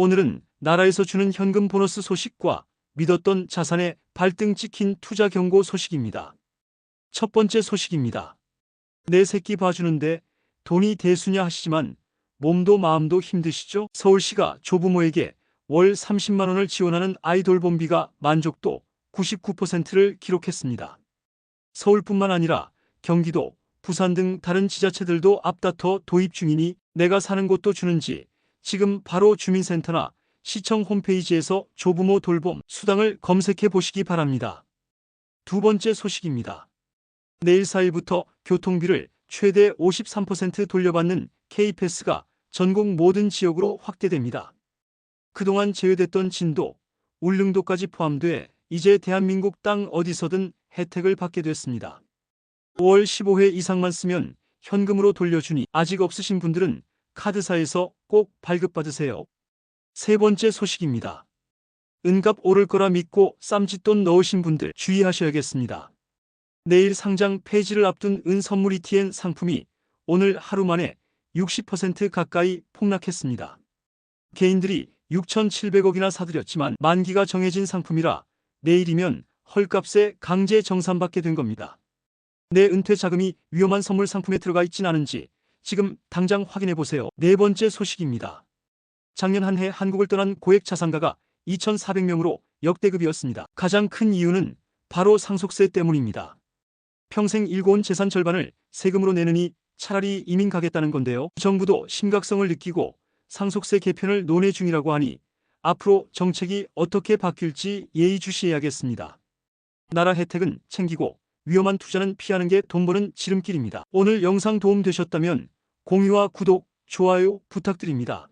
오늘은 나라에서 주는 현금 보너스 소식과 믿었던 자산의 발등 찍힌 투자 경고 소식입니다. 첫 번째 소식입니다. 내 새끼 봐주는데 돈이 대수냐 하시지만 몸도 마음도 힘드시죠? 서울시가 조부모에게 월 30만 원을 지원하는 아이돌 봄비가 만족도 99%를 기록했습니다. 서울뿐만 아니라 경기도, 부산 등 다른 지자체들도 앞다퉈 도입 중이니 내가 사는 곳도 주는지 지금 바로 주민센터나 시청 홈페이지에서 조부모 돌봄 수당을 검색해 보시기 바랍니다. 두 번째 소식입니다. 내일 4일부터 교통비를 최대 53% 돌려받는 K패스가 전국 모든 지역으로 확대됩니다. 그동안 제외됐던 진도, 울릉도까지 포함돼 이제 대한민국 땅 어디서든 혜택을 받게 됐습니다. 5월 15회 이상만 쓰면 현금으로 돌려주니 아직 없으신 분들은 카드사에서 꼭 발급받으세요. 세 번째 소식입니다. 은값 오를 거라 믿고 쌈짓돈 넣으신 분들 주의하셔야겠습니다. 내일 상장 폐지를 앞둔 은 선물 ETN 상품이 오늘 하루 만에 60% 가까이 폭락했습니다. 개인들이 6,700억이나 사들였지만 만기가 정해진 상품이라 내일이면 헐값에 강제 정산받게 된 겁니다. 내 은퇴 자금이 위험한 선물 상품에 들어가 있진 않은지 지금 당장 확인해 보세요. 네 번째 소식입니다. 작년 한 해 한국을 떠난 고액 자산가가 2,400명으로 역대급이었습니다. 가장 큰 이유는 바로 상속세 때문입니다. 평생 일궈온 재산 절반을 세금으로 내느니 차라리 이민 가겠다는 건데요. 정부도 심각성을 느끼고 상속세 개편을 논의 중이라고 하니 앞으로 정책이 어떻게 바뀔지 예의주시해야겠습니다. 나라 혜택은 챙기고 위험한 투자는 피하는 게 돈 버는 지름길입니다. 오늘 영상 도움 되셨다면 공유와 구독, 좋아요 부탁드립니다.